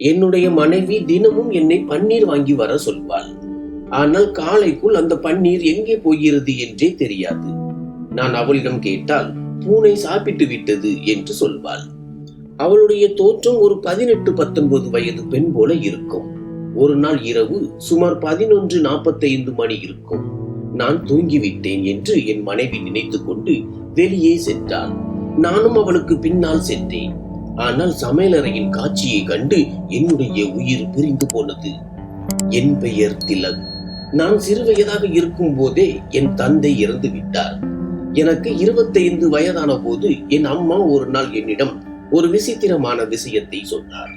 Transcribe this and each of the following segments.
என்னுடைய மனைவி தினமும் என்னை பன்னீர் வாங்கி வர சொல்வாள். ஆனால் காலைக்குள் அந்த பன்னீர் எங்கே போகிறது என்றே தெரியாது. நான் அவளிடம் கேட்டால் பூனை சாப்பிட்டு விட்டது என்று சொல்வாள். அவளுடைய தோற்றம் ஒரு பதினெட்டு பத்தொன்பது வயது பெண் போல இருக்கும். ஒரு நாள் இரவு சுமார் பதினொன்று நாற்பத்தைந்து மணி இருக்கும். நான் தூங்கிவிட்டேன் என்று என் மனைவி நினைத்துக்கொண்டு வெளியே சென்றாள். நானும் அவளுக்கு பின்னால் சென்றேன். ஆனால் சமையலறையின் காட்சியை கண்டு என்னுடைய உயிர் பிரிந்து போனது. என் பெயர் திலக். நான் சிறுவயதாக இருக்கும் போதே என் தந்தை இறந்து விட்டார். எனக்கு இருபத்தைந்து வயதான போது என் அம்மா ஒரு நாள் என்னிடம் ஒரு விசித்திரமான விஷயத்தை சொன்னார்.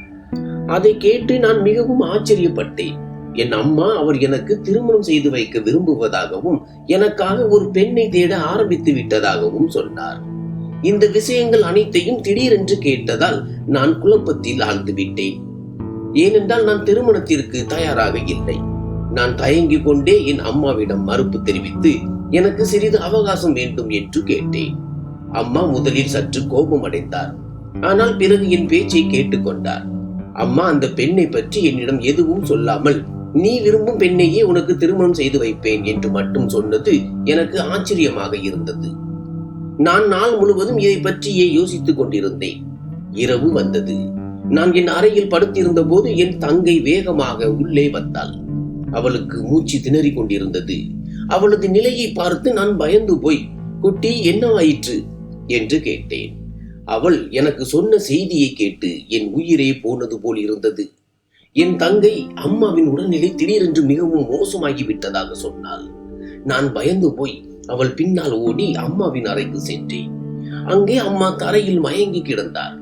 அதை கேட்டு நான் மிகவும் ஆச்சரியப்பட்டேன். என் அம்மா அவர் எனக்கு திருமணம் செய்து வைக்க விரும்புவதாகவும் எனக்காக ஒரு பெண்ணை தேட ஆரம்பித்து விட்டதாகவும் சொன்னார். இந்த விஷயங்கள் அனைத்தையும் திடீரென்று கேட்டதால் நான் குழப்பத்தில் ஆழ்ந்துவிட்டேன். ஏனென்றால் நான் திருமணத்திற்கு தயாராக இல்லை. நான் தயங்கிக் கொண்டே என் அம்மாவிடம் மறுப்பு தெரிவித்து எனக்கு சிறிது அவகாசம் வேண்டும் என்று கேட்டேன். அம்மா முதலில் சற்று கோபம் அடைந்தார். ஆனால் பிறகு என் பேச்சை கேட்டுக்கொண்டார் அம்மா அந்த பெண்ணை பற்றி என்னிடம் எதுவும் சொல்லாமல் நீ விரும்பும் பெண்ணையே உனக்கு திருமணம் செய்து வைப்பேன் என்று மட்டும் சொன்னது எனக்கு ஆச்சரியமாக இருந்தது. நான் நாள் முழுவதும் இதை பற்றியே யோசித்துக் கொண்டிருந்தேன். இரவு வந்தது. நான் என் அறையில் படுத்திருந்த போது என் தங்கை வேகமாக உள்ளே வந்தாள். அவளுக்கு மூச்சு திணறிக் கொண்டிருந்தது. அவளது நிலையை பார்த்து நான் பயந்து போய் குட்டி என்ன ஆயிற்று? என்று கேட்டேன். அவள் எனக்கு சொன்ன செய்தியை கேட்டு என் உயிரே போனது போல் இருந்தது. என் தங்கை அம்மாவின் உடல்நிலை திடீரென்று மிகவும் மோசமாகி விட்டதாக சொன்னாள். நான் பயந்து போய் அவள் பின்னால் ஓடி அம்மாவின் அறைக்கு சென்றேன். அங்கே அம்மா தரையில் மயங்கி கிடந்தார்.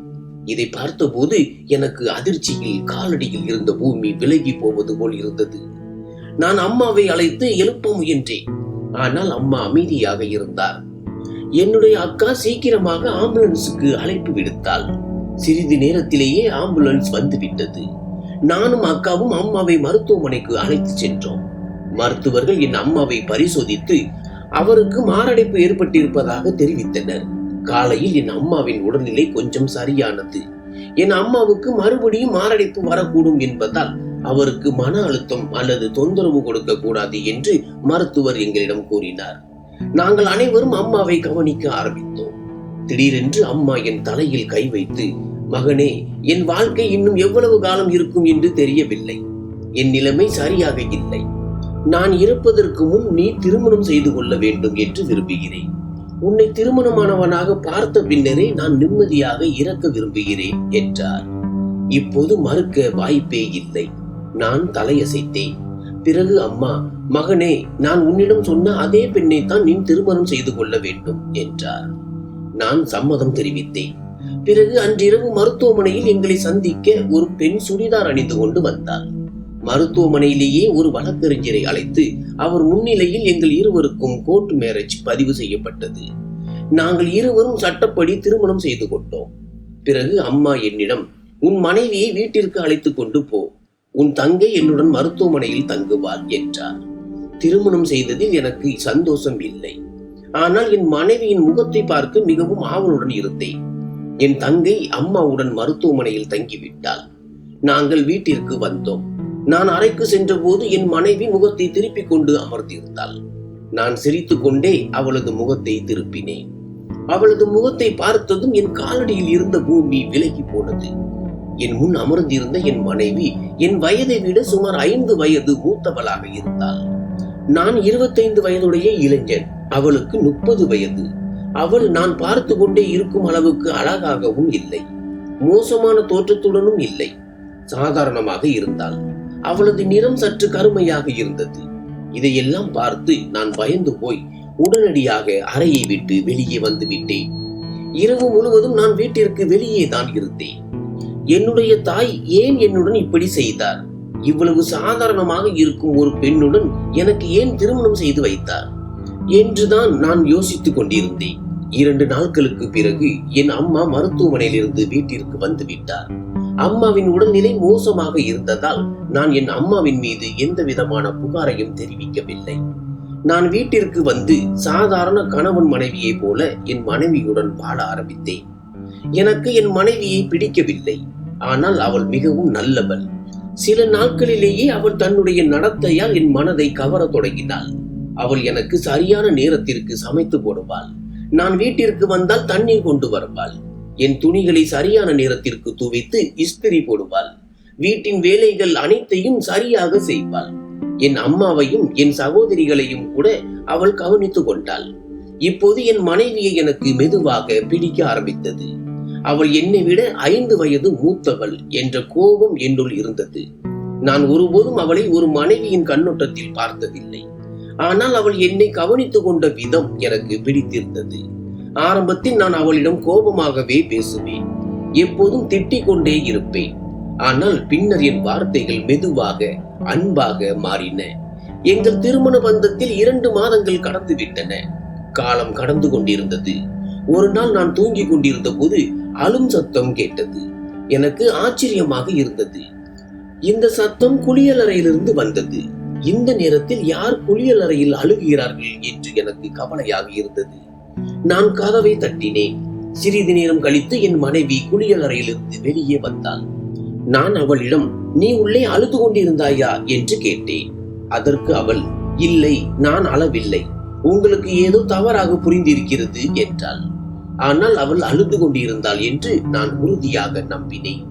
இதை பார்த்தபோது எனக்கு அதிர்ச்சியில் காலடியில் இருந்த பூமி விலகி போவது போல் இருந்தது. நான் அம்மாவை அழைத்து எழுப்ப முயன்றேன். ஆனால் அம்மா அமைதியாக இருந்தார். என்னுடைய அக்கா சீக்கிரமாக ஆம்புலன்ஸுக்கு அழைப்பு விடுத்தாள். சிறிது நேரத்திலேயே ஆம்புலன்ஸ் வந்துவிட்டது. நானும் அக்காவும் அம்மாவை மருத்துவமனைக்கு அழைத்து சென்றோம். மருத்துவர்கள் என் அம்மாவை பரிசோதித்து அவருக்கு மாரடைப்பு ஏற்பட்டிருப்பதாக தெரிவித்தனர். காலையில் என் அம்மாவின் உடல்நிலை கொஞ்சம் சரியானது. என் அம்மாவுக்கு மறுபடியும் மாரடைப்பு வரக்கூடும் என்பதால் அவருக்கு மன அழுத்தம் அல்லது தொந்தரவு கொடுக்க கூடாது என்று மருத்துவர் எங்களிடம் கூறினார். நாங்கள் அனைவரும் அம்மாவை கவனிக்க ஆரம்பித்தோம். திடீரென்று அம்மா என் தலையில் கை வைத்து மகனே என் வாழ்க்கை இன்னும் எவ்வளவு காலம் இருக்கும் என்று தெரியவில்லை. என் நிலைமை சரியாக இல்லை. நான் இருப்பதற்கு முன் நீ திருமணம் செய்து கொள்ள வேண்டும் என்று விரும்புகிறேன். உன்னை திருமணமானவனாக பார்த்த பின்னரே நான் நிம்மதியாக இறக்க விரும்புகிறேன் என்றார். இப்போது மறுக்க வாய்ப்பே இல்லை. நான் தலையசைத்தேன். பிறகு அம்மா மகனே நான் உன்னிடம் சொன்ன அதே பெண்ணை தான் நீ திருமணம் செய்து கொள்ள வேண்டும் என்றார். நான் சம்மதம் தெரிவித்தேன். பிறகு அன்றிரவு மருத்துவமனையில் எங்களை சந்திக்க ஒரு பெண் சுடிதார் அணிந்து கொண்டு வந்தார் மருத்துவமனையிலேயே ஒரு வழக்கறிஞரை அழைத்து அவர் முன்னிலையில் எங்கள் இருவருக்கும் கோர்ட் மேரேஜ் பதிவு செய்யப்பட்டது. நாங்கள் இருவரும் சட்டப்படி திருமணம் செய்து கொண்டோம். பிறகு அம்மா என்னிடம் உன் மனைவியை வீட்டிற்கு அழைத்துக் கொண்டு போ. உன் தங்கை என்னுடன் மருத்துவமனையில் தங்குவாள் என்றார். திருமணம் செய்ததில் எனக்கு சந்தோஷம் இல்லை. ஆனால் என் மனைவியின் முகத்தை பார்க்க மிகவும் ஆவலுடன் இருந்தேன். என் தங்கை அம்மாவுடன் மருத்துவமனையில் தங்கிவிட்டாள். நாங்கள் வீட்டிற்கு வந்தோம். நான் அறைக்கு சென்றபோது என் மனைவி முகத்தை திருப்பிக் கொண்டு அமர்ந்திருந்தாள். நான் சிரித்து கொண்டே அவளது முகத்தை திருப்பினேன். அவளது முகத்தை பார்த்ததும் என் காலடியில் இருந்த பூமி விலகி போனது. என் முன் அமர்ந்திருந்த என் மனைவி என் வயதை விட சுமார் ஐந்து வயது மூத்தவளாக இருந்தாள். நான் இருபத்தைந்து வயதுடைய இளைஞன் அவளுக்கு முப்பது வயது. அவள் நான் பார்த்து கொண்டே இருக்கும் அளவுக்கு அழகாகவும் இல்லை. மோசமான தோற்றத்துடனும் இல்லை. சாதாரணமாக இருந்தாள். அவளது நிறம் சற்று கருமையாக இருந்தது. இதையெல்லாம் பார்த்து நான் பயந்து போய் உடனடியாக அறையை விட்டு வெளியே வந்து விட்டேன். இரவு முழுவதும் நான் வீட்டிற்கு வெளியே தான் இருந்தேன். என்னுடைய தாய் ஏன் என்னுடன் இப்படி செய்தார்? இவ்வளவு சாதாரணமாக இருக்கும் ஒரு பெண்ணுடன் எனக்கு ஏன் திருமணம் செய்து வைத்தார்? என்றுதான் நான் யோசித்துக் கொண்டிருந்தேன். இரண்டு நாட்களுக்கு பிறகு என் அம்மா மருத்துவமனையிலிருந்து வீட்டிற்கு வந்து விட்டார். அம்மாவின் உடல்நிலை மோசமாக இருந்ததால் நான் என் அம்மாவின் மீது எந்த விதமான புகாரையும் தெரிவிக்கவில்லை. நான் வீட்டிற்கு வந்து சாதாரண கணவன் மனைவியைப் போல என் மனைவியுடன் வாழ ஆரம்பித்தேன். எனக்கு என் மனைவியை பிடிக்கவில்லை. ஆனால் அவள் மிகவும் நல்லவள். சில நாட்களிலேயே அவள் தன்னுடைய நடத்தையால் என் மனதை கவர தொடங்கினாள். அவள் எனக்கு சரியான நேரத்திற்கு சமைத்து போடுவாள் நான் வீட்டிற்கு வந்தால் தண்ணீர் கொண்டு வருவாள். என் துணிகளை சரியான நேரத்திற்கு துவைத்து இஸ்திரி போடுவாள். வீட்டின் வேலைகள் அனைத்தையும் சரியாக செய்வாள். என் அம்மாவையும் என் சகோதரிகளையும் கூட அவள் கவனித்துக் கொண்டாள். இப்போது என் மனைவியை எனக்கு மெதுவாக பிடிக்க ஆரம்பித்தது. அவள் என்னை விட ஐந்து வயது மூத்தவள் என்ற கோபம் என்னுள் இருந்தது. நான் ஒருபோதும் அவளை ஒரு மனைவியின் கண்ணோட்டத்தில் பார்த்ததில்லை. ஆனால் அவள் என்னை கவனித்துக் கொண்ட விதம் எனக்கு பிடித்திருந்தது. ஆரம்பத்தில் நான் அவளிடம் கோபமாகவே பேசுவேன். எப்போதும் திட்டிக் கொண்டே இருப்பேன். ஆனால் பின்னர் என் வார்த்தைகள் மெதுவாக அன்பாக மாறின. எங்கள் திருமண பந்தத்தில் இரண்டு மாதங்கள் கடந்து விட்டன காலம் கடந்து கொண்டிருந்தது. ஒரு நாள் நான் தூங்கிக் கொண்டிருந்த போது அலும் சத்தம் கேட்டது. எனக்கு ஆச்சரியமாக இருந்தது. இந்த சத்தம் குளியலறையிலிருந்து வந்தது. இந்த நேரத்தில் யார் குளியலறையில் அழுகிறார்கள் என்று எனக்கு கவலையாக இருந்தது. நான் கதவை தட்டினேன். சிறிது நேரம் கழித்து என் மனைவி குளியலறையிலிருந்து வெளியே வந்தாள். நான் அவளிடம் நீ உள்ளே அழுது கொண்டிருந்தாயா? என்று கேட்டேன். அதற்கு அவள் இல்லை நான் அளவில்லை உங்களுக்கு ஏதோ தவறாக புரிந்திருக்கிறது என்றாள். ஆனால் அவள் அழுது கொண்டிருந்தாள் என்று நான் உறுதியாக நம்பினேன்.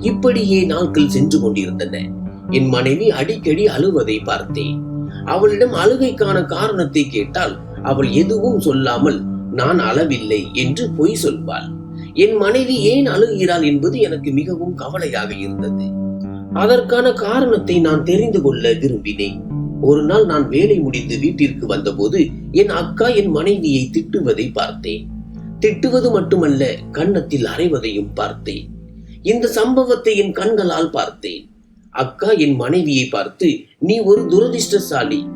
இப்படியே நாட்கள் சென்று கொண்டிருந்தன. என் மனைவி அடிக்கடி அழுவதை பார்த்தேன். அவளிடம் அழுகைக்கான காரணத்தை கேட்டால் அவள் எதுவும் சொல்லாமல் நான் அளவில்லை என்று பொய் சொல்வாள். என் மனைவி ஏன் அழுகிறாள் என்பது எனக்கு மிகவும் கவலையாக இருந்தது. அதற்கான காரணத்தை நான் தெரிந்து கொள்ள விரும்பினேன். ஒரு நாள் நான் வேலை முடிந்து வீட்டிற்கு வந்தபோது என் அக்கா என் மனைவியை திட்டுவதை பார்த்தேன். திட்டுவது மட்டுமல்ல கன்னத்தில் அறைவதையும் பார்த்தேன். இந்த சம்பவத்தை என் கண்களால் பார்த்தேன். அக்கா என் மனைவியை பார்த்து நீ ஒரு துரதிர்ஷ்டசாலி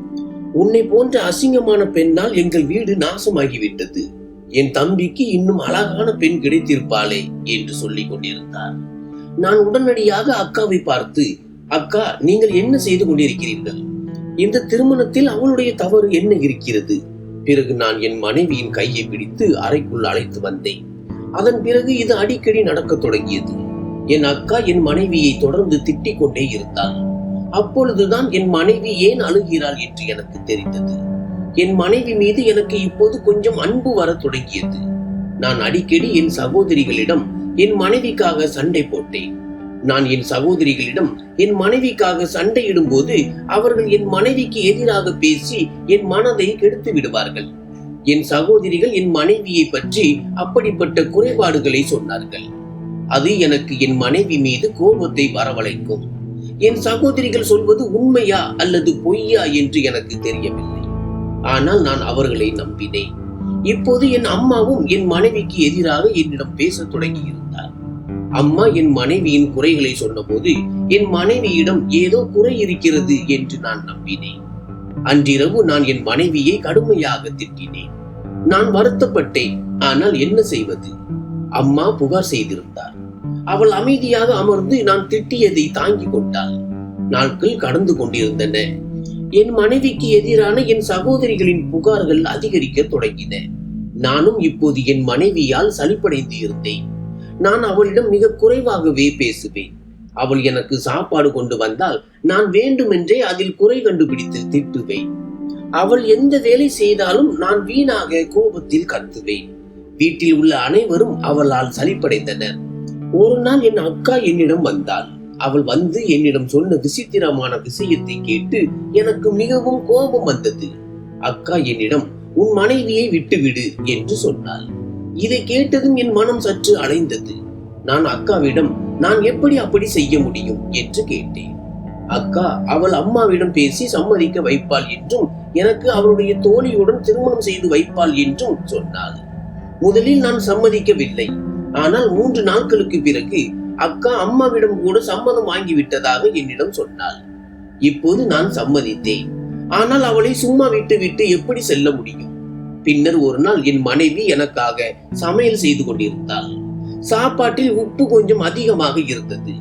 உன்னை போன்ற அசிங்கமான பெண்ணால் எங்கள் வீடு நாசமாகிவிட்டது. என் தம்பிக்கு இன்னும் அழகான பெண் கிடைத்திருப்பாளே என்று சொல்லிக் கொண்டிருந்தார். நான் உடனடியாக அக்காவை பார்த்து அக்கா நீங்கள் என்ன செய்து கொண்டிருக்கிறீர்கள்? இந்த திருமணத்தில் அவளுடைய தவறு என்ன இருக்கிறது? பிறகு நான் என் மனைவியின் கையை பிடித்து அறைக்குள் அழைத்து வந்தேன். அதன் பிறகு இது அடிக்கடி நடக்கத் தொடங்கியது. என் அக்கா என் மனைவியை தொடர்ந்து திட்டிக் கொண்டே இருந்தாள் அப்பொழுதுதான் என் மனைவி ஏன் அழுகிறாள் என்று எனக்கு தெரிந்தது. என் மனைவி மீது எனக்கு இப்போது கொஞ்சம் அன்பு வர தொடங்கியது. நான் அடிக்கடி என் சகோதரிகளிடம் என் மனைவிக்காக சண்டை போட்டேன். நான் என் சகோதரிகளிடம் என் மனைவிக்காக சண்டையிடும் போது அவர்கள் என் மனைவிக்கு எதிராக பேசி என் மனதை கெடுத்து விடுவார்கள். என் சகோதரிகள் என் மனைவியை பற்றி அப்படிப்பட்ட குறைபாடுகளை சொன்னார்கள். அது எனக்கு என் மனைவி மீது கோபத்தை வரவழைக்கும். என் சகோதரிகள் சொல்வது உண்மையா அல்லது பொய்யா என்று எனக்கு தெரியவில்லை. ஆனால் நான் அவர்களை நம்பினேன். இப்போது என் அம்மாவும் என் மனைவிக்கு எதிராக என்னிடம் பேசத் தொடங்கியிருந்தார். அம்மா என் மனைவியின் குறைகளை சொன்னபோது என் மனைவியிடம் ஏதோ குறை இருக்கிறது என்று நான் நம்பினேன். அன்றிரவு நான் என் மனைவியை கடுமையாக திட்டினேன். நான் வருத்தப்பட்டேன் ஆனால் என்ன செய்வது? அம்மா புகார் செய்திருந்தார். அவள் அமைதியாக அமர்ந்து நான் திட்டியதை தாங்கிக் கொண்டாள். நாட்கள் கடந்து கொண்டிருந்தன. என் மனைவிக்கு எதிரான என் சகோதரிகளின் புகார்கள் அதிகரிக்க தொடங்கின. நானும் இப்போது என் மனைவியால் சலிப்படைந்து இருந்தேன் நான் அவளிடம் மிக குறைவாகவே பேசுவேன். அவள் எனக்கு சாப்பாடு கொண்டு வந்தால் நான் வேண்டுமென்றே அதில் குறை கண்டுபிடித்து திட்டுவேன். அவள் எந்த வேலை செய்தாலும் நான் வீணாக கோபத்தில் கத்துவேன். வீட்டில் உள்ள அனைவரும் அவளால் சலிப்படைந்தனர். ஒரு நாள் என் அக்கா என்னிடம் வந்தாள். அவள் வந்து என்னிடம் சொன்ன விசித்திரமான விஷயத்தை கேட்டு எனக்கு மிகவும் கோபம் வந்தது. அக்கா என்னிடம் உன் மனைவியை விட்டுவிடு என்று சொன்னாள். இதை கேட்டதும் என் மனம் சற்று அலைந்தது நான் அக்காவிடம் நான் எப்படி அப்படி செய்ய முடியும்? என்று கேட்டேன். அக்கா அவள் அம்மாவிடம் பேசி சம்மதிக்க வைப்பாள் என்றும் எனக்கு அவளுடைய தோழியுடன் திருமணம் செய்து வைப்பாள் என்றும் சொன்னாள். முதலில் நான் சம்மதிக்கவில்லை. ஆனால் மூன்று நாட்களுக்கு பிறகு அக்கா அம்மாவிடம் கூட சம்மதம் வாங்கிவிட்டதாக என்னிடம் சொன்னாள். இப்போது நான் சம்மதித்தேன். ஆனால் அவளை சும்மா விட்டு விட்டு எப்படி செல்ல முடியும்? பின்னர் ஒரு நாள் என் மனைவி எனக்காக சமையல் செய்து கொண்டிருந்தாள். சாப்பாட்டில் உப்பு கொஞ்சம் அதிகமாக இருந்தது.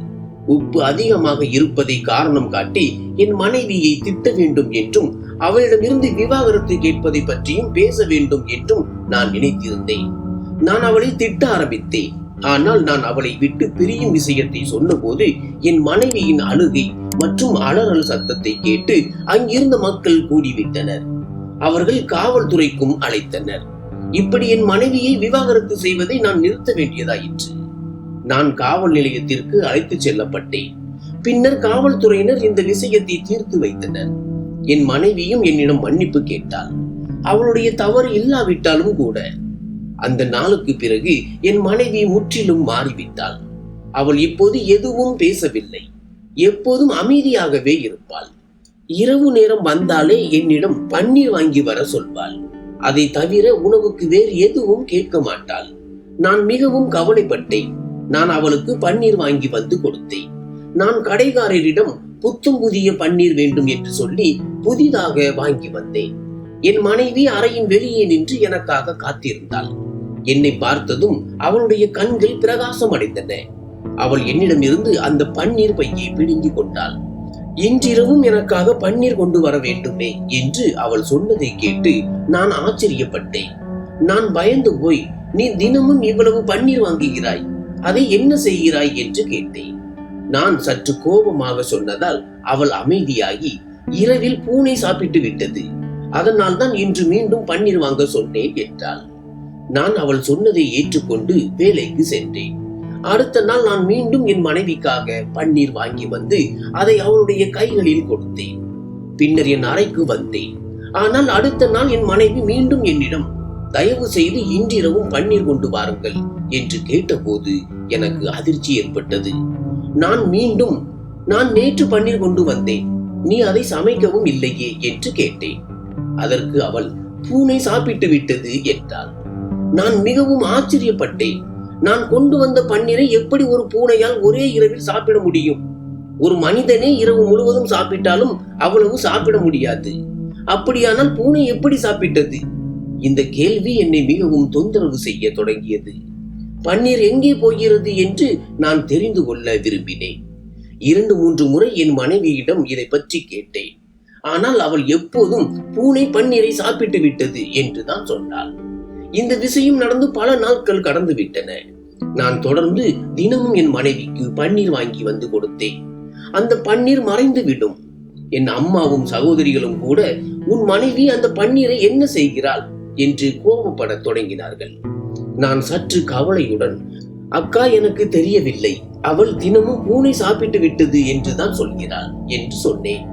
உப்பு அதிகமாக இருப்பதை காரணம் காட்டி என் மனைவியை திட்ட வேண்டும் என்றும் அவளிடமிருந்து விவாகரத்து கேட்பதை பற்றியும் பேச வேண்டும் என்றும் நான் நினைத்திருந்தேன். நான் அவளை திட்ட ஆரம்பித்தேன். ஆனால் நான் அவளை விட்டு பிரியும் விஷயத்தை சொன்னபோது என் மனைவியின் அழுகை மற்றும் அலறல் சத்தத்தை கேட்டு அங்கிருந்த மக்கள் கூடிவிட்டனர். அவர்கள் காவல்துறைக்கும் அழைத்தனர். இப்படி என் மனைவியை விவாகரத்து செய்வதை நான் நிறுத்த வேண்டியதாயிற்று. நான் காவல் நிலையத்திற்கு அழைத்துச் செல்லப்பட்டேன். பின்னர் காவல்துறையினர் இந்த விஷயத்தை தீர்த்து வைத்தனர். என் மனைவியும் என்னிடம் மன்னிப்பு கேட்டாள். அவளுடைய தவறு இல்லாவிட்டாலும் கூட அந்த நாளுக்கு பிறகு என் மனைவி முற்றிலும் மாறிவிட்டாள். அவள் இப்போது எதுவும் பேசவில்லை. எப்போதும் அமைதியாகவே இருப்பாள். இரவு நேரம் வந்தாலே என்னிடம் பன்னீர் வாங்கி வர சொல்வாள். அதை தவிர உணவுக்கு வேறு எதுவும் கேட்க மாட்டாள். நான் மிகவும் கவலைப்பட்டேன். நான் அவளுக்கு பன்னீர் வாங்கி வந்து கொடுத்தேன். நான் கடைக்காரரிடம் புத்தும் புதிய பன்னீர் வேண்டும் என்று சொல்லி புதிதாக வாங்கி வந்தேன். என் மனைவி அறையின் வெளியே நின்று எனக்காக காத்திருந்தாள். என்னை பார்த்ததும் அவளுடைய கண்கள் பிரகாசம் அடைந்தன அவள் என்னிடமிருந்து அந்த பன்னீர் பையை பிடுங்கிக் கொண்டாள். இன்றிரவும் எனக்காக பன்னீர் கொண்டு வர வேண்டுமே என்று அவள் சொன்னதை கேட்டு நான் ஆச்சரியப்பட்டேன். நான் பயந்து போய் நீ தினமும் இவ்வளவு பன்னீர் வாங்குகிறாய் அதை என்ன செய்கிறாய்? என்று கேட்டேன். நான் சற்று கோபமாக சொன்னதால் அவள் அமைதியாகி இரவில் பூனை சாப்பிட்டு விட்டது. அதனால் தான் இன்று மீண்டும் பன்னீர் வாங்க சொன்னேன் என்றாள். நான் அவள் சொன்னதை ஏற்றுக்கொண்டு வேலைக்கு சென்றேன். அடுத்த நாள் நான் மீண்டும் என் மனைவிக்காக பன்னீர் வாங்கி வந்து அதை அவளுடைய கைகளில் கொடுத்தேன். பின்னர் என் அறைக்கு வந்தேன். ஆனால் அடுத்த நாள் என் மனைவி மீண்டும் என்னிடம் தயவு செய்து இன்றிரவும் பன்னீர் கொண்டு வாருங்கள் என்று கேட்டபோது எனக்கு அதிர்ச்சி ஏற்பட்டது. நான் மீண்டும் நான் நேற்று பன்னீர் கொண்டு வந்தேன். நீ அதை சமைக்கவும் இல்லையே என்று கேட்டேன். அதற்கு அவள் பூனை சாப்பிட்டு விட்டது என்றாள். நான் மிகவும் ஆச்சரியப்பட்டேன். நான் கொண்டு வந்த பன்னீரை எப்படி ஒரு பூனையால் ஒரே இரவில் சாப்பிட முடியும்? ஒரு மனிதனே இரவு முழுவதும் சாப்பிட்டாலும் அவ்வளவு சாப்பிட முடியாது. அப்படியானால் பூனை எப்படி சாப்பிட்டது? இந்த கேள்வி என்னை மிகவும் தொந்தரவு செய்ய தொடங்கியது. பன்னீர் எங்கே போகிறது என்று நான் தெரிந்து கொள்ள விரும்பினேன். இரண்டு மூன்று முறை என் மனைவியிடம் இதை பற்றி கேட்டேன். ஆனால் அவள் எப்போதும் பூனை பன்னீரை சாப்பிட்டு விட்டது என்றுதான் சொன்னாள். இந்த விஷயம் நடந்து பல நாட்கள் கடந்து விட்டன. நான் தொடர்ந்து தினமும் என் மனைவிக்கு பன்னீர் வாங்கி வந்து கொடுத்தேன். அந்த பன்னீர் மறைந்து விடும். என் அம்மாவும் சகோதரிகளும் கூட உன் மனைவி அந்த பன்னீரை என்ன செய்கிறாள்? என்று கோபப்படத் தொடங்கினார்கள். நான் சற்று கவலையுடன் அக்கா எனக்கு தெரியவில்லை. அவள் தினமும் பூனை சாப்பிட்டு விட்டது என்றுதான் சொல்கிறாள் என்று சொன்னேன்.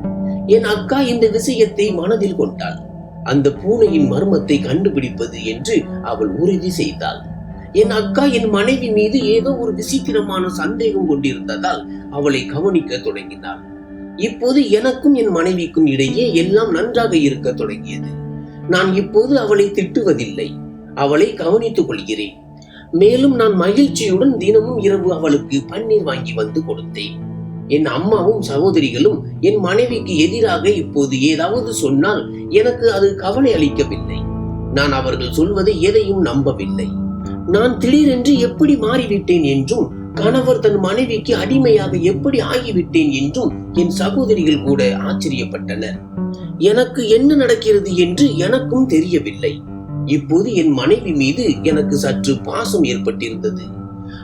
என் அக்கா இந்த விஷயத்தை மனதில் கொண்டாள். அந்த பூனையின் மர்மத்தை கண்டுபிடிப்பது என்று அவள் உறுதி செய்தாள். என் அக்கா என் மனைவி மீது ஏதோ ஒரு விசித்திரமான சந்தேகம் கொண்டிருந்ததால் அவளை கவனிக்க தொடங்கினாள். இப்போது எனக்கும் என் மனைவிக்கும் இடையே எல்லாம் நன்றாக இருக்க தொடங்கியது. நான் இப்போது அவளை திட்டுவதில்லை. அவளை கவனித்துக் கொள்கிறேன். மேலும் நான் மகிழ்ச்சியுடன் தினமும் இரவு அவளுக்கு பன்னீர் வாங்கி வந்து கொடுத்தேன். என் அம்மாவும் சகோதரிகளும் என் மனைவிக்கு எதிராக இப்போது ஏதாவது சொன்னால் எனக்கு அது கவலை அளிக்கவில்லை. நான் அவர்கள் சொல்வதை எதையும் நம்பவில்லை. நான் திடீரென்று எப்படி மாறிவிட்டேன் என்றும் கணவர் தன் மனைவிக்கு அடிமையாக எப்படி ஆகிவிட்டேன் என்றும் என் சகோதரிகள் கூட ஆச்சரியப்பட்டனர். எனக்கு என்ன நடக்கிறது என்று எனக்கும் தெரியவில்லை. இப்போது என் மனைவி மீது எனக்கு சற்று பாசம் ஏற்பட்டிருந்தது.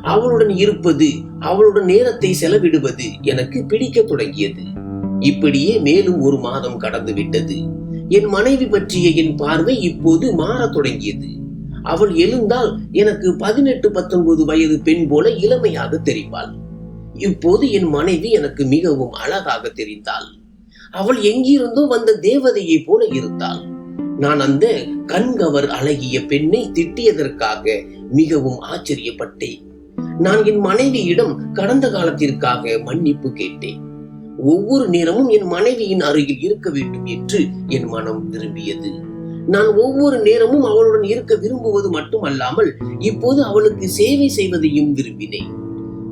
அவளுடன் இருப்பது அவளுடன் நேரத்தை செலவிடுவது எனக்கு பிடிக்க தொடங்கியது. இப்படியே மேலும் ஒரு மாதம் கடந்து விட்டது. என் மனைவி பற்றிய என் பார்வை இப்போது மாறத் தொடங்கியது. அவள் எழுந்தால் எனக்கு பதினெட்டு பத்தொன்பது வயது பெண் போல இளமையாக தெரிவாள். இப்போது என் மனைவி எனக்கு மிகவும் அழகாக தெரிந்தாள். அவள் எங்கிருந்தோ வந்த தேவதையை போல இருந்தாள். நான் அந்த கண்கவர் அழகிய பெண்ணை திட்டியதற்காக மிகவும் ஆச்சரியப்பட்டேன். நான் என் மனைவியிடம் கடந்த காலத்திற்காக மன்னிப்பு கேட்டேன். ஒவ்வொரு நேரமும் என் மனைவியின் அருகில் இருக்க வேண்டும் என்று என் மனம் விரும்பியது. நான் ஒவ்வொரு நேரமும் அவளுடன் இருக்க விரும்புவது மட்டுமல்லாமல் இப்போது அவளுக்கு சேவை செய்வதையும் விரும்பினேன்.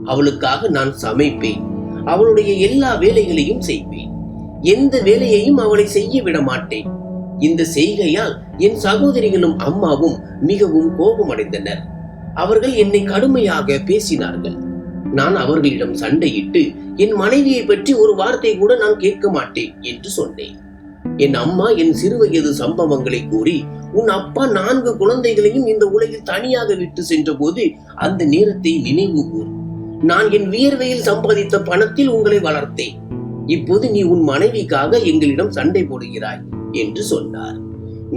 அவளுக்காக நான் சமைப்பேன். அவளுடைய எல்லா வேலைகளையும் செய்வேன். எந்த வேலையையும் அவளை செய்ய விட மாட்டேன். இந்த செய்கையால் என் சகோதரிகளும் அம்மாவும் மிகவும் கோபமடைந்தனர். அவர்கள் என்னை கடுமையாக பேசினார்கள். நான் அவர்களிடம் சண்டையிட்டு என் மனைவியை பற்றி ஒரு வார்த்தை கூட நான் கேட்க மாட்டேன் என்று சொன்னேன். என் அம்மா என் சிறுவயது சம்பவங்களை கூறி உன் அப்பா நான்கு குழந்தைகளையும் இந்த உலகில் தனியாக விட்டு சென்ற போது அந்த நேரத்தை நினைவு கூர். நான் என் வியர்வையில் சம்பாதித்த பணத்தில் உங்களை வளர்த்தேன். இப்போது நீ உன் மனைவிக்காக எங்களிடம் சண்டை போடுகிறாய் என்று சொன்னார்.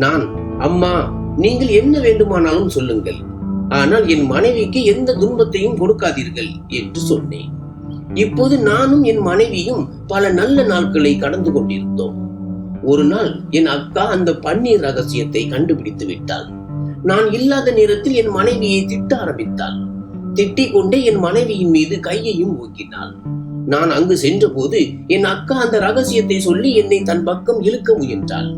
நான் அம்மா நீங்கள் என்ன வேண்டுமானாலும் சொல்லுங்கள். ஆனால் என் மனைவிக்கு எந்த துன்பத்தையும் கொடுக்காதீர்கள் என்று சொன்னேன். இப்போது நானும் என் மனைவியும் பல நல்ல நாட்களை கடந்து கொண்டிருந்தோம். ஒரு நாள் என் அக்கா அந்த பன்னீர் ரகசியத்தை கண்டுபிடித்து விட்டாள். நான் இல்லாத நேரத்தில் என் மனைவியை திட்ட ஆரம்பித்தாள். திட்டிக் கொண்டே என் மனைவியின் மீது கையையும் ஊக்கினாள். நான் அங்கு சென்றபோது என் அக்கா அந்த ரகசியத்தை சொல்லி என்னை தன் பக்கம் இழுக்க முயன்றாள்.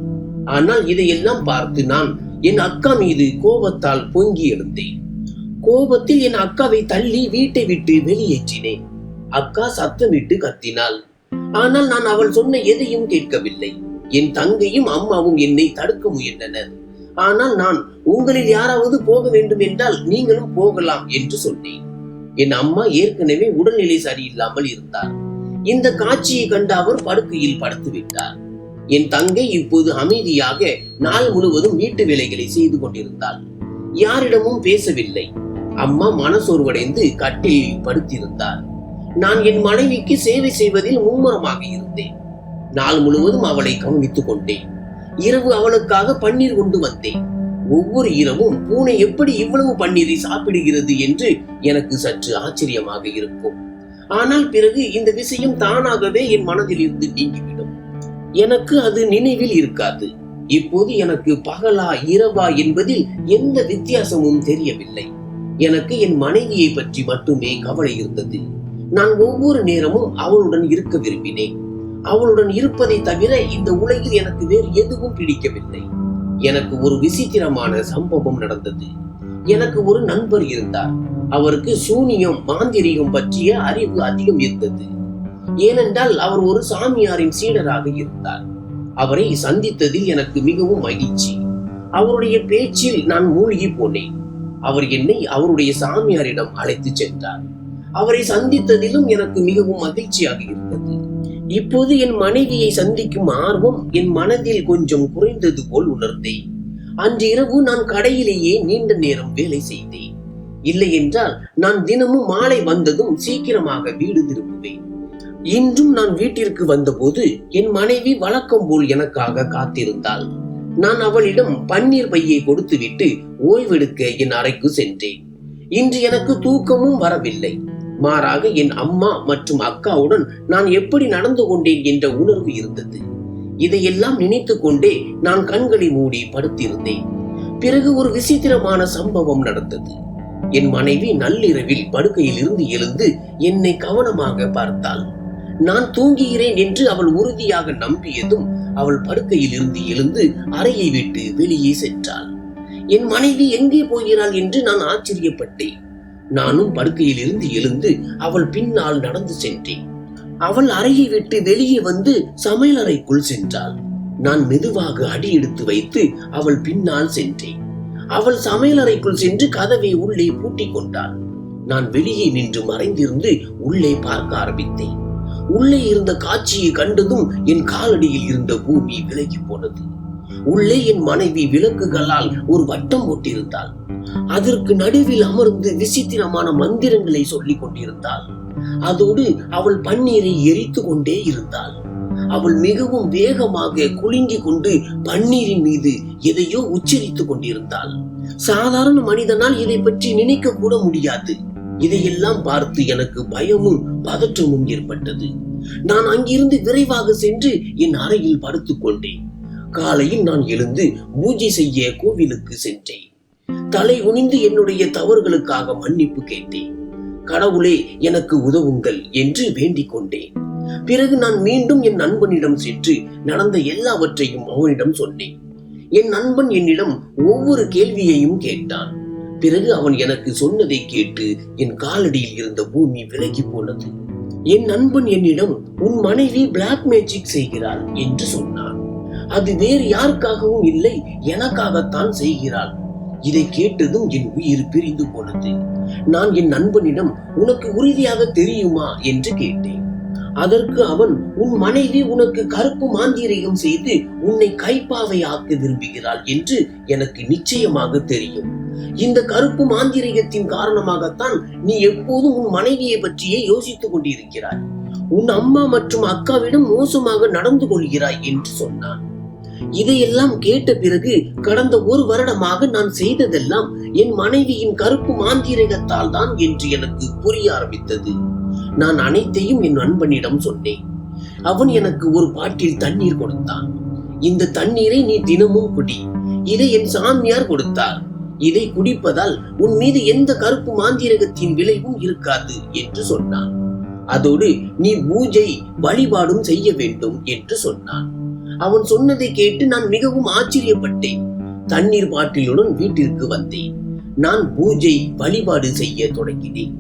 ஆனால் இதையெல்லாம் பார்த்து நான் என் அக்கா மீது கோபத்தால் பொங்கி எழுந்தேன். கோபத்தில் என் அக்காவை தள்ளி வீட்டை விட்டு வெளியேற்றினேன். அக்கா சத்தமிட்டு கத்தினாள். ஆனால் நான் அவள் சொன்ன எதையும் கேட்கவில்லை. என் தங்கையும் அம்மாவும் என்னை தடுக்க முயன்றனர். ஆனால் நான் உங்களில் யாராவது போக வேண்டும் என்றால் நீங்களும் போகலாம் என்று சொன்னேன். என் அம்மா ஏற்கனவே உடல்நிலை சரியில்லாமல் இருந்தார். இந்த காட்சியை கண்ட அவர் படுக்கையில் படுத்து விட்டார். என் தங்கை இப்போது அமைதியாக நாள் முழுவதும் வீட்டு வேலைகளை செய்து கொண்டிருந்தாள். யாரிடமும் பேசவில்லை. அம்மா மனசோர்வடைந்து கட்டில் படுத்திருந்தார் நான் என் மனைவிக்கு சேவை செய்வதில் மும்முரமாக இருந்தேன். நாள் முழுவதும் அவளை கவனித்துக் கொண்டேன். இரவு அவளுக்காக பன்னீர் கொண்டு வந்தேன். ஒவ்வொரு இரவும் பூனை எப்படி இவ்வளவு பன்னீரை சாப்பிடுகிறது என்று எனக்கு சற்று ஆச்சரியமாக இருக்கும். ஆனால் பிறகு இந்த விஷயம் தானாகவே என் மனதில் இருந்து நீங்கிவிடும் எனக்கு அது நினைவில் இருக்காது. இப்போது எனக்கு பகலா இரவா என்பதில் எந்த வித்தியாசமும் தெரியவில்லை. எனக்கு என் மனைவியை பற்றி மட்டுமே கவலை இருந்தது. நான் ஒவ்வொரு நேரமும் அவளுடன் இருக்க விரும்பினேன். அவளுடன் இருப்பதை தவிர இந்த உலகில் எனக்கு வேறு எதுவும் பிடிக்கவில்லை. எனக்கு ஒரு விசித்திரமான சம்பவம் நடந்தது. எனக்கு ஒரு நண்பர் இருந்தார். அவருக்கு சூனியம் மாந்திரிகம் பற்றிய அறிவு அதிகம் இருந்தது. ஏனென்றால் அவர் ஒரு சாமியாரின் சீடராக இருந்தார். அவரை சந்தித்ததில் எனக்கு மிகவும் மகிழ்ச்சி. அவருடைய பேச்சில் நான் மூழ்கி போனேன். அவர் என்னை அவருடைய சாமியாரிடம் அழைத்து சென்றார். அவரை சந்தித்ததிலும் எனக்கு மிகவும் மகிழ்ச்சியாக இருந்தது. இப்போது என் மனைவியை சந்திக்கும் ஆர்வம் என் மனதில் கொஞ்சம் குறைந்தது போல் உணர்ந்தேன். அன்று இரவு நான் கடையிலேயே நீண்ட நேரம் வேலை செய்தேன். இல்லை என்றால் நான் தினமும் மாலை வந்ததும் சீக்கிரமாக வீடு திரும்புவேன். இன்றும் நான் வீட்டிற்கு வந்தபோது என் மனைவி வழக்கம் போல் எனக்காக காத்திருந்தாள். நான் அவளிடம் பன்னீர் பையை கொடுத்துவிட்டு ஓய்வெடுக்க என் அறைக்கு சென்றேன். இன்று எனக்கு தூக்கமும் வரவில்லை. மாறாக என் அம்மா மற்றும் அக்காவுடன் நான் எப்படி நடந்து கொண்டேன் என்ற உணர்வு இருந்தது. இதையெல்லாம் நினைத்து கொண்டே நான் கண்களை மூடி படுத்திருந்தேன். பிறகு ஒரு விசித்திரமான சம்பவம் நடந்தது. என் மனைவி நள்ளிரவில் படுக்கையில் இருந்து எழுந்து என்னை கவனமாக பார்த்தாள். நான் தூங்குகிறேன் என்று அவள் உறுதியாக நம்பியதும் அவள் படுக்கையில் இருந்து எழுந்து அறையை விட்டு வெளியே சென்றாள். என் மனைவி எங்கே போகிறாள் என்று நான் ஆச்சரியப்பட்டேன். நானும் படுக்கையில் இருந்து எழுந்து அவள் பின்னால் நடந்து சென்றேன். அவள் அறையை விட்டு வெளியே வந்து சமையலறைக்குள் சென்றாள். நான் மெதுவாக அடி எடுத்து வைத்து அவள் பின்னால் சென்றேன். அவள் சமையலறைக்குள் சென்று கதவை உள்ளே பூட்டிக் கொண்டாள். நான் வெளியே நின்று மறைந்திருந்து உள்ளே பார்க்க ஆரம்பித்தேன். உள்ளே இருந்த காட்சியை கண்டதும் என் காலடியில் இருந்த பூமி விலகி போனது. உள்ளே என் மனைவி விளக்குகளால் ஒரு வட்டம் போட்டிருந்தாள். அதற்கு நடுவில் அமர்ந்து விசித்திரமான மந்திரங்களை சொல்லிக் கொண்டிருந்தாள். அதோடு அவள் பன்னீரை எரித்து கொண்டே இருந்தாள். அவள் மிகவும் வேகமாக குலுங்கி கொண்டு பன்னீரின் மீது எதையோ உச்சரித்துக் கொண்டிருந்தாள். சாதாரண மனிதனால் இதை பற்றி நினைக்க கூட முடியாது. இதையெல்லாம் பார்த்து எனக்கு பயமும் பதற்றமும் ஏற்பட்டது. நான் அங்கிருந்து விரைவாக சென்று என் அறையில் படுத்துக் கொண்டேன். காலையில் நான் எழுந்து பூஜை செய்ய கோவிலுக்கு சென்றேன். தலை குனிந்து என்னுடைய தவறுகளுக்காக மன்னிப்பு கேட்டேன். கடவுளே எனக்கு உதவுங்கள் என்று வேண்டிக் கொண்டேன். பிறகு நான் மீண்டும் என் நண்பனிடம் சென்று நடந்த எல்லாவற்றையும் அவனிடம் சொன்னேன். என் நண்பன் என்னிடம் ஒவ்வொரு கேள்வியையும் கேட்டான். பிறகு அவன் எனக்கு சொன்னதை கேட்டு என் காலடியில் இருந்த பூமி விலகி போனது. என் நண்பன் என்னிடம் உன் மனைவி பிளாக் மேஜிக் செய்கிறாள் என்று சொன்னான். அது வேறு யாருக்காகவும் இல்லை எனக்காகத்தான் செய்கிறாள். இதை கேட்டதும் என் உயிர் பிரிந்து போனது. நான் என் நண்பனிடம் உனக்கு உறுதியாக தெரியுமா? என்று கேட்டேன். அதற்கு அவன் உன் மனைவி உனக்கு கருப்பு மாந்திரியம் செய்து உன்னை கைப்பாவை ஆக்க விரும்புகிறாள் என்று எனக்கு நிச்சயமாக தெரியும். இந்த கருப்பு மாந்திரீகத்தின் காரணமாகத்தான் நீ எப்போதும் உன் மனைவியை பற்றியே யோசித்துக் கொண்டிருக்கிறாய். உன் அம்மா மற்றும் அக்காவிடம் மோசமாக நடந்து கொள்கிறாய் என்று சொன்னான். இதையெல்லாம் கேட்ட பிறகு கடந்த ஒரு வருடமாக நான் செய்ததெல்லாம் என் மனைவியின் கருப்பு மாந்திரீகத்தால் தான் என்று எனக்கு புரிய ஆரம்பித்தது. நான் அனைத்தையும் என் நண்பனிடம் சொன்னேன். அவன் எனக்கு ஒரு பாட்டில் தண்ணீர் கொடுத்தான். இந்த தண்ணீரை நீ தினமும் குடி. இதை என் சாமியார் கொடுத்தார். இதை குடிப்பதால் உன் மீது எந்த கருப்பு மாந்திரகத்தின் விளைவும் இருக்காது என்று சொன்னான். அதோடு நீ பூஜை வழிபாடும் செய்ய வேண்டும் என்று சொன்னான். அவன் சொன்னதை கேட்டு நான் மிகவும் ஆச்சரியப்பட்டேன். தண்ணீர் பாட்டிலுடன் வீட்டிற்கு வந்தேன். நான் பூஜை வழிபாடு செய்ய தொடங்கினேன்.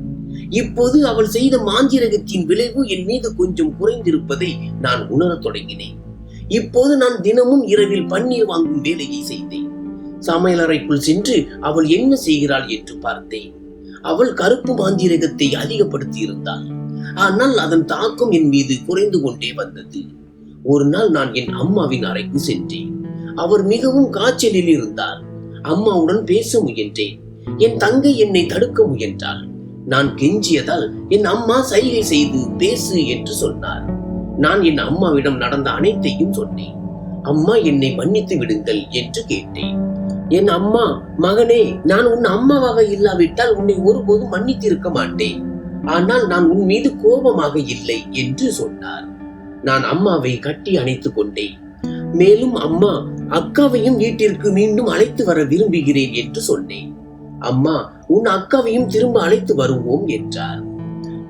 இப்போது அவள் செய்த மாந்திரகத்தின் விளைவு என் மீது கொஞ்சம் குறைந்திருப்பதை நான் உணரத் தொடங்கினேன். இப்போது நான் தினமும் இரவில் பன்னீர் வாங்கும் வேலையை செய்தேன். சமையலறைக்குள் சென்று அவள் என்ன செய்கிறாள் என்று பார்த்தேன். அவள் கருப்பு மாந்திரகத்தை அதிகப்படுத்தி இருந்தாள் ஆனால் அதன் தாக்கம் என் மீது குறைந்து கொண்டே வந்தது. ஒரு நாள் நான் என் அம்மாவின் அறைக்கு சென்றேன். அவர் மிகவும் காய்ச்சலில் இருந்தார். அம்மாவுடன் பேச முயன்றேன். என் தங்கை என்னை தடுக்க முயன்றாள். நான் கெஞ்சியதால் என் அம்மா சைகை செய்து பேசு என்று சொன்னார். நான் என் அம்மாவிடம் நடந்த அனைத்தையும் சொன்னேன். அம்மா என்னை மன்னித்து விடுங்கள் என்று கேட்டேன். என் அம்மா மகனே நான் உன் அம்மாவாக இல்லாவிட்டால் உன்னை ஒருபோதும் மன்னித்திருக்க மாட்டேன். ஆனால் நான் உன் மீது கோபமாக இல்லை என்று சொன்னார். நான் அம்மாவை கட்டி அணைத்துக் கொண்டேன். மேலும் அம்மா அக்காவையும் வீட்டிற்கு மீண்டும் அழைத்து வர விரும்புகிறேன் என்று சொன்னேன். அம்மா உன் அக்காவையும் திரும்ப அழைத்து வருவோம் என்றார்.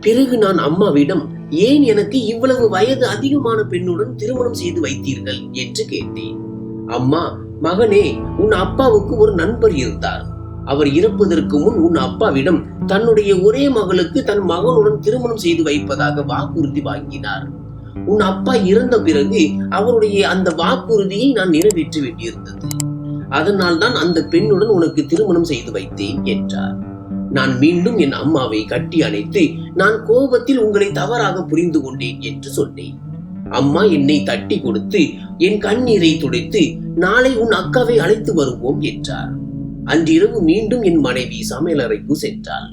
பிறகு நான் அம்மாவிடம் ஏன் எனக்கு இவ்வளவு வயது அதிகமான பெண்ணுடன் திருமணம் செய்து வைத்தீர்கள் என்று கேட்டேன். அம்மா மகனே உன் அப்பாவுக்கு ஒரு நண்பர் இருந்தார். அவர் இறப்பதற்கு முன் உன் அப்பாவிடம் தன்னுடைய ஒரே மகளுக்கு தன் மகனுடன் திருமணம் செய்து வைப்பதாக வாக்குறுதி வாங்கினார். உன் அப்பா இறந்த பிறகு அவருடைய அந்த வாக்குறுதியை நான் நிறைவேற்ற வேண்டியிருந்தது அதனால் தான் அந்த பெண்ணுடன் உனக்கு திருமணம் செய்து வைத்தேன் என்றார். நான் மீண்டும் என் அம்மாவை கட்டி அணைத்து நான் கோபத்தில் உங்களை தவறாக புரிந்து கொண்டேன் என்று சொன்னேன். அம்மா என்னை தட்டி கொடுத்து என் கண்ணீரை துடைத்து நாளை உன் அக்காவை அழைத்து வருவோம் என்றார். அன்றிரவு மீண்டும் என் மனைவி சமையலறைக்கு சென்றாள்.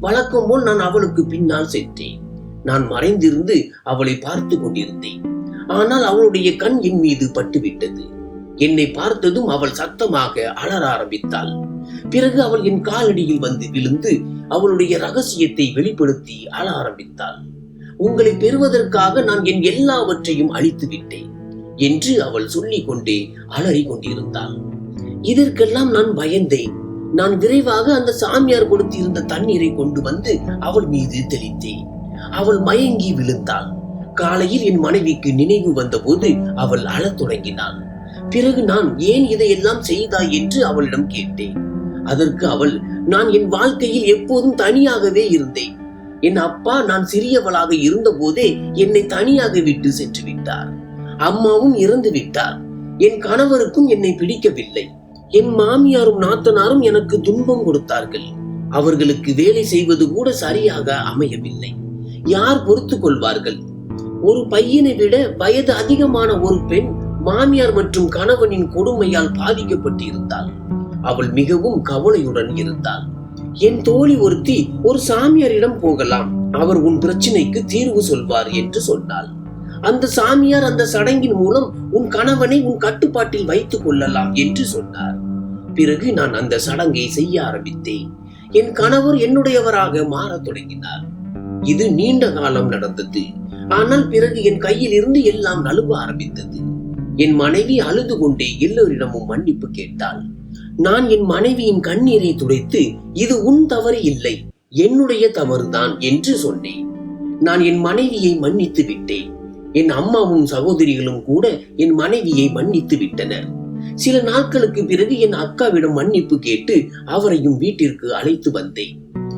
வழக்கம் போல் நான் அவளுக்கு பின்னால் சென்றேன். நான் மறைந்திருந்து அவளை பார்த்து கொண்டிருந்தேன். ஆனால் அவளுடைய கண் என் மீது பட்டுவிட்டது. என்னை பார்த்ததும் அவள் சத்தமாக அலற ஆரம்பித்தாள். பிறகு அவள் என் காலடியில் வந்து விழுந்து அவளுடைய ரகசியத்தை வெளிப்படுத்தி அழ ஆரம்பித்தாள். உங்களை பெறுவதற்காக நான் என் எல்லாவற்றையும் அழித்து விட்டேன் என்று அவள் சொல்லிக் கொண்டே அலறி கொண்டிருந்தாள். இதற்கெல்லாம் நான் பயந்தேன். நான் விரைவாக அந்த சாமியார் கொடுத்திருந்த தண்ணீரை கொண்டு வந்து அவள் மீது தெளித்தேன். அவள் மயங்கி விழுந்தாள். காலையில் என் மனைவிக்கு நினைவு வந்தபோது அவள் அழத் தொடங்கினாள். பிறகு நான் ஏன் இதையெல்லாம் செய்தாய் என்று அவளிடம் கேட்டேன். அதற்கு அவள் நான் என் வாழ்க்கையில் எப்போதும் தனியாகவே இருந்தேன். என் அப்பா நான் சிறியவளாக இருந்த போதே என்னை தனியாக விட்டு சென்று விட்டார். அம்மாவும் இறந்து விட்டார். என் கணவருக்கும் என்னை பிடிக்கவில்லை. என் மாமியாரும் நாத்தனாரும் எனக்கு துன்பம் கொடுத்தார்கள். அவர்களுக்கு வேலை செய்வது கூட சரியாக அமையவில்லை. யார் பொறுத்து கொள்வார்கள்? ஒரு பையனை விட வயது அதிகமான ஒரு பெண் மாமியார் மற்றும் கணவனின் கொடுமையால் பாதிக்கப்பட்டு இருந்தாள் அவள் மிகவும் கவலையுடன் இருந்தாள். என் தோழி ஒருத்தி ஒரு சாமியாரிடம் போகலாம். அவர் உன் பிரச்சனைக்கு தீர்வு சொல்வார் என்று சொன்னாள். அந்த சாமியார் அந்த சடங்கின் மூலம் உன் கணவனை உன் கட்டுப்பாட்டில் வைத்துக் கொள்ளலாம் என்று சொன்னார். பிறகு நான் அந்த சடங்கை செய்ய ஆரம்பித்தேன். என் கணவர் என்னுடையவராக மாறத் தொடங்கினார். இது நீண்ட காலம் நடந்தது. ஆனால் பிறகு என் கையில் இருந்து எல்லாம் நழுவ ஆரம்பித்தது. என் மனைவி அழுது கொண்டே எல்லோரிடமும் மன்னிப்பு கேட்டாள். நான் என் மனைவியின் கண்ணீரை துடைத்து இது உன் தவறு இல்லை என்னுடைய தவறுதான் என்று சொன்னேன். நான் என் மனைவியை மன்னித்து விட்டேன். என் அம்மாவும் சகோதரிகளும் கூட என் மனைவியை மன்னித்து விட்டனர். சில நாட்களுக்கு பிறகு என் அக்காவிடம் மன்னிப்பு கேட்டு அவரையும் வீட்டிற்கு அழைத்து வந்தேன்.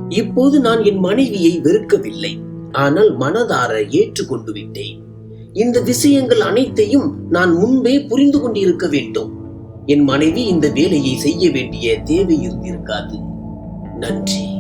இப்போது நான் என் மனைவியை வெறுக்கவில்லை. ஆனால் மனதார ஏற்றுக்கொண்டு விட்டேன். இந்த விஷயங்கள் அனைத்தையும் நான் முன்பே புரிந்து கொண்டிருக்க வேண்டும். என் மனைவி இந்த வேலையை செய்ய வேண்டிய தேவை இருந்திருக்காது. நன்றி.